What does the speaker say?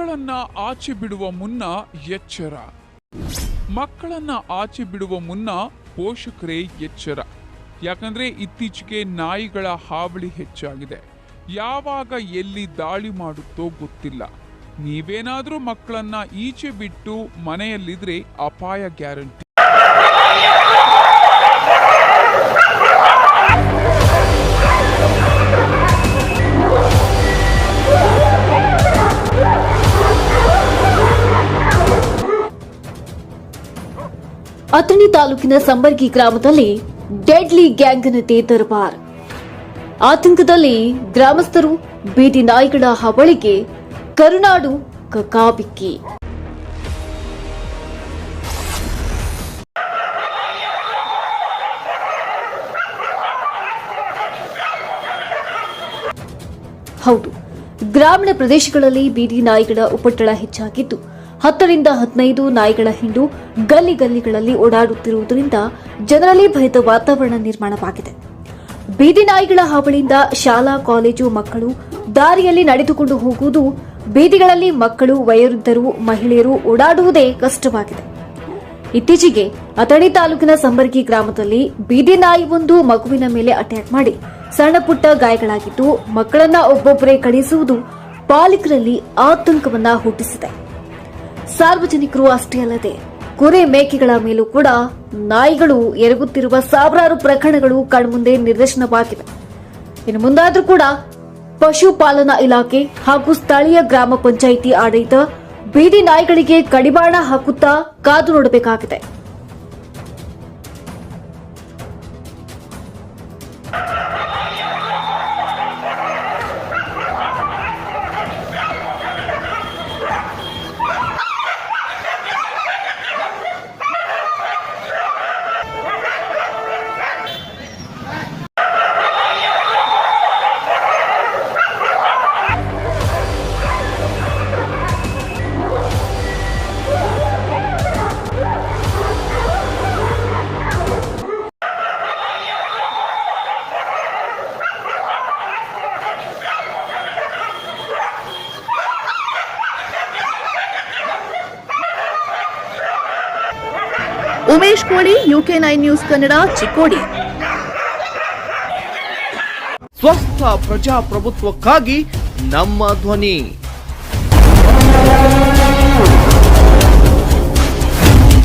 ಮಕ್ಕಳನ್ನ ಆಚೆ ಬಿಡುವ ಮುನ್ನ ಎಚ್ಚರ. ಮಕ್ಕಳನ್ನ ಆಚೆ ಬಿಡುವ ಮುನ್ನ ಪೋಷಕರೇ ಎಚ್ಚರ. ಯಾಕಂದ್ರೆ ಇತ್ತೀಚೆಗೆ ನಾಯಿಗಳ ಹಾವಳಿ ಹೆಚ್ಚಾಗಿದೆ. ಯಾವಾಗ ಎಲ್ಲಿ ದಾಳಿ ಮಾಡುತ್ತೋ ಗೊತ್ತಿಲ್ಲ. ನೀವೇನಾದ್ರೂ ಮಕ್ಕಳನ್ನ ಈಚೆ ಬಿಟ್ಟು ಮನೆಯಲ್ಲಿದ್ರೆ ಅಪಾಯ ಗ್ಯಾರಂಟಿ. ಅಥಣಿ ತಾಲೂಕಿನ ಸಂಬರ್ಗಿ ಗ್ರಾಮದಲ್ಲಿ ಡೆಡ್ಲಿ ಗ್ಯಾಂಗ್ನತೆ ದರ್ಬಾರ್. ಆತಂಕದಲ್ಲಿ ಗ್ರಾಮಸ್ಥರು, ಬೀದಿ ನಾಯಿಗಳ ಹಾವಳಿಗೆ ಕರುನಾಡು ಕಕಾಬಿಕ್ಕಿ. ಹೌದು, ಗ್ರಾಮೀಣ ಪ್ರದೇಶಗಳಲ್ಲಿ ಬೀದಿ ನಾಯಿಗಳ ಉಪಟಳ ಹೆಚ್ಚಾಗಿದ್ದು ಹತ್ತರಿಂದ ಹದಿನೈದು ನಾಯಿಗಳ ಹಿಂಡು ಗಲ್ಲಿ ಗಲ್ಲಿಗಳಲ್ಲಿ ಓಡಾಡುತ್ತಿರುವುದರಿಂದ ಜನರಲ್ಲಿ ಭಯದ ವಾತಾವರಣ ನಿರ್ಮಾಣವಾಗಿದೆ. ಬೀದಿ ನಾಯಿಗಳ ಹಾವಳಿಯಿಂದ ಶಾಲಾ, ಕಾಲೇಜು ಮಕ್ಕಳು ದಾರಿಯಲ್ಲಿ ನಡೆದುಕೊಂಡು ಹೋಗುವುದು, ಬೀದಿಗಳಲ್ಲಿ ಮಕ್ಕಳು, ವಯೋವೃದ್ಧರು, ಮಹಿಳೆಯರು ಓಡಾಡುವುದೇ ಕಷ್ಟವಾಗಿದೆ. ಇತ್ತೀಚೆಗೆ ಅಥಣಿ ತಾಲೂಕಿನ ಸಂಬರ್ಗಿ ಗ್ರಾಮದಲ್ಲಿ ಬೀದಿ ನಾಯಿ ಒಂದು ಮಗುವಿನ ಮೇಲೆ ಅಟ್ಯಾಕ್ ಮಾಡಿ ಸಣ್ಣ ಪುಟ್ಟ ಗಾಯಗಳಾಗಿದ್ದು ಮಕ್ಕಳನ್ನ ಒಬ್ಬೊಬ್ಬರೇ ಕಳಿಸುವುದು ಪಾಲಕರಲ್ಲಿ ಆತಂಕವನ್ನ ಹುಟ್ಟಿಸಿದೆ. ಸಾರ್ವಜನಿಕರು ಅಷ್ಟೇ ಅಲ್ಲದೆ ಕುರಿ ಮೇಕೆಗಳ ಮೇಲೂ ಕೂಡ ನಾಯಿಗಳು ಎರಗುತ್ತಿರುವ ಸಾವಿರಾರು ಪ್ರಕರಣಗಳು ಕಣ್ಮುಂದೆ ನಿರ್ದೇಶನವಾಗಿವೆ. ಇನ್ನು ಮುಂದಾದ್ರೂ ಕೂಡ ಪಶುಪಾಲನಾ ಇಲಾಖೆ ಹಾಗೂ ಸ್ಥಳೀಯ ಗ್ರಾಮ ಪಂಚಾಯಿತಿ ಆಡಳಿತ ಬೀದಿ ನಾಯಿಗಳಿಗೆ ಕಡಿವಾಣ ಹಾಕುತ್ತಾ ಕಾದು ನೋಡಬೇಕಾಗಿದೆ. Umesh Koli UK nine news Kannada Chikkodi. ಸ್ವಸ್ಥ ಪ್ರಜಾಪ್ರಭುತ್ವಕ್ಕಾಗಿ ನಮ್ಮ ಧ್ವನಿ.